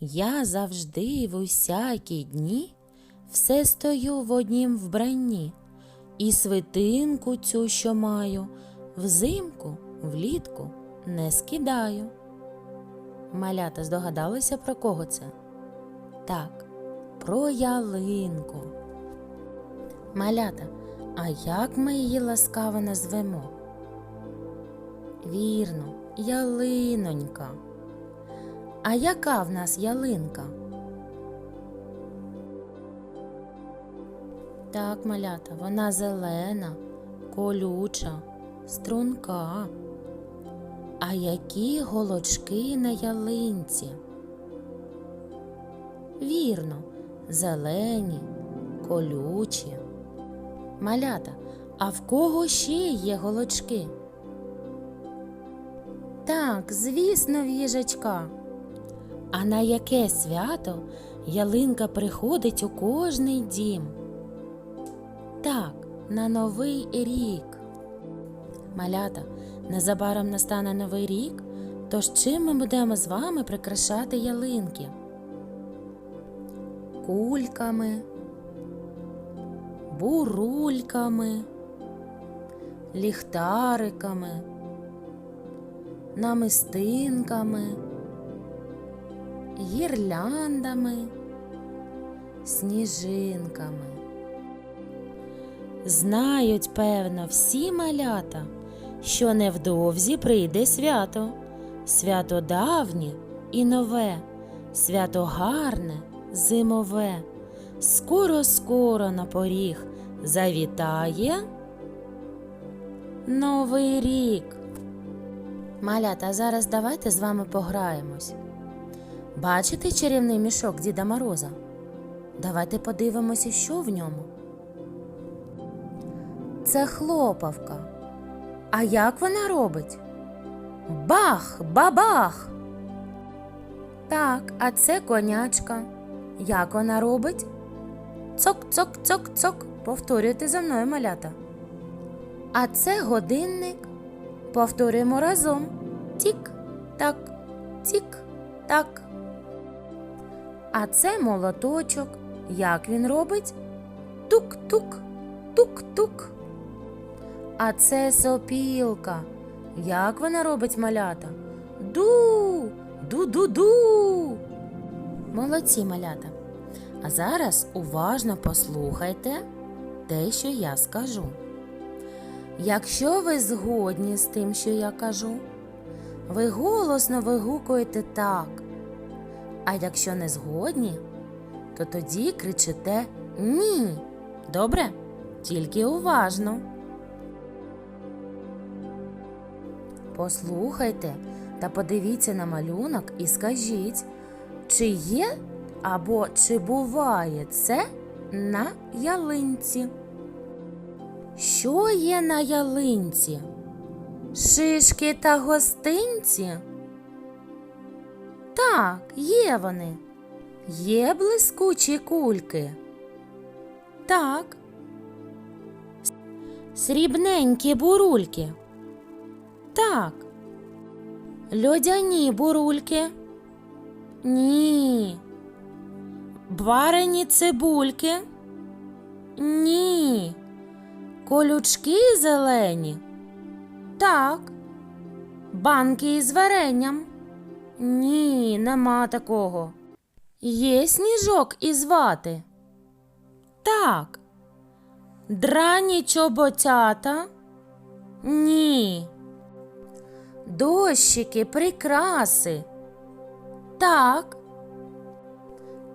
Я завжди в усякі дні все стою в однім вбранні, і свитинку цю, що маю, взимку, влітку не скидаю. Малята здогадалися про кого це? Так, про ялинку. Малята, а як ми її ласкаво назвемо? Вірно, ялинонька. А яка в нас ялинка? Так, малята, вона зелена, колюча, струнка. А які голочки на ялинці? Вірно, зелені, колючі. Малята, а в кого ще є голочки? Так, звісно, в їжачка. А на яке свято ялинка приходить у кожний дім? Так, на новий рік. Малята, незабаром настане новий рік, тож чим ми будемо з вами прикрашати ялинки? Кульками, бурульками, ліхтариками, намистинками, гірляндами, сніжинками. Знають, певно, всі малята, що невдовзі прийде свято, свято давнє і нове, свято гарне, зимове, скоро, скоро на поріг завітає Новий рік. Малята, зараз давайте з вами пограємось. Бачите чарівний мішок Діда Мороза? Давайте подивимося, що в ньому. Це хлопавка. А як вона робить? Бах, бабах. Так, а це конячка. Як вона робить? Цок, цок, цок, цок. Повторюйте за мною малята. А це годинник. Повторюємо разом. Тік, так, тік, так. А це молоточок. Як він робить? Тук-тук, тук-тук. А це сопілка. Як вона робить малята? Ду, ду-ду-ду. Молодці малята. А зараз уважно послухайте те, що я скажу. Якщо ви згодні з тим, що я кажу, ви голосно вигукуєте так. А якщо не згодні, то тоді кричите ні. Добре? Тільки уважно. Послухайте та подивіться на малюнок і скажіть, чи є або чи буває це на ялинці? Що є на ялинці? Шишки та гостинці? Так, є вони. Є блискучі кульки. Так. Срібненькі бурульки. Так. Льодяні бурульки. Ні. Варені цибульки. Ні. Колючки зелені. Так. Банки із варенням. Ні, нема такого. Є сніжок із вати. Так. Драні чоботята. Ні. Дощики, прикраси. Так.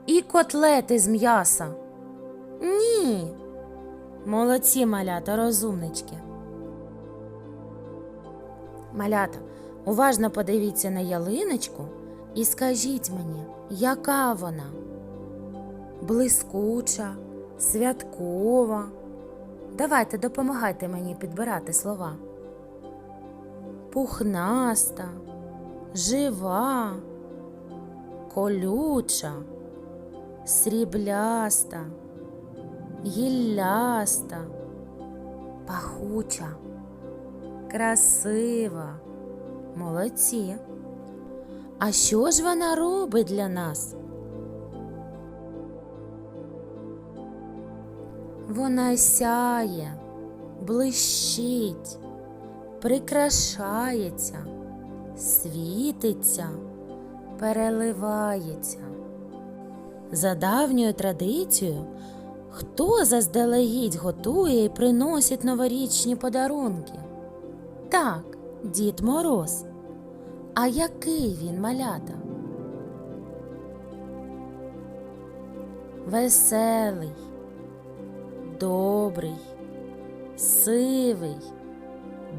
І котлети з м'яса. Ні. Молодці малята, розумнички. Малята, уважно подивіться на ялиночку і скажіть мені, яка вона? Блискуча, святкова. Давайте допомагайте мені підбирати слова. Пухнаста, жива, колюча, срібляста, гілляста, пахуча, красива. Молодці. А що ж вона робить для нас? Вона сяє, блищить, прикрашається, світиться, переливається. За давньою традицією, хто заздалегідь готує і приносить новорічні подарунки? Так, Дід Мороз. А який він малята? Веселий, добрий, сивий,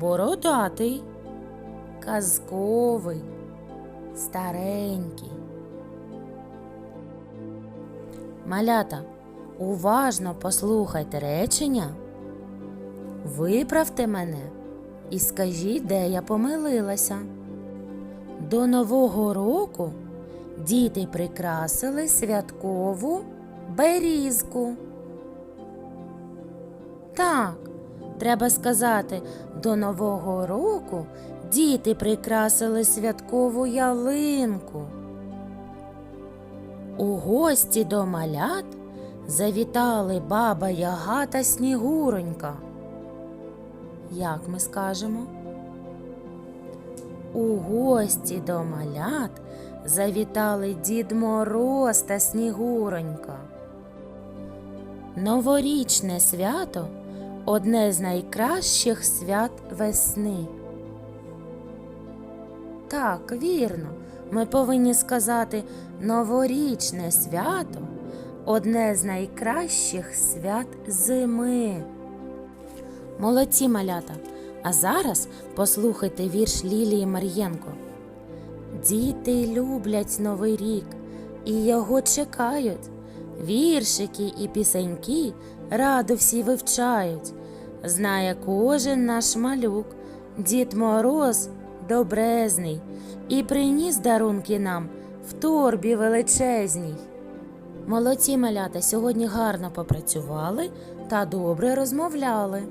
бородатий, казковий, старенький. Малята, уважно послухайте речення, виправте мене і скажіть, де я помилилася. До Нового року діти прикрасили святкову берізку. Так, треба сказати, до Нового року діти прикрасили святкову ялинку. У гості до малят завітали баба Яга та Снігуронька. Як ми скажемо? У гості до малят завітали Дід Мороз та Снігуронька. Новорічне свято одне з найкращих свят весни. Так, вірно, ми повинні сказати новорічне свято одне з найкращих свят зими. Молодці малята! А зараз послухайте вірш Лілії Мар'єнко. Діти люблять Новий рік і його чекають. Віршики і пісеньки радо всі вивчають. Знає кожен наш малюк, Дід Мороз добрезний, і приніс дарунки нам в торбі величезній. Молодці малята сьогодні гарно попрацювали та добре розмовляли.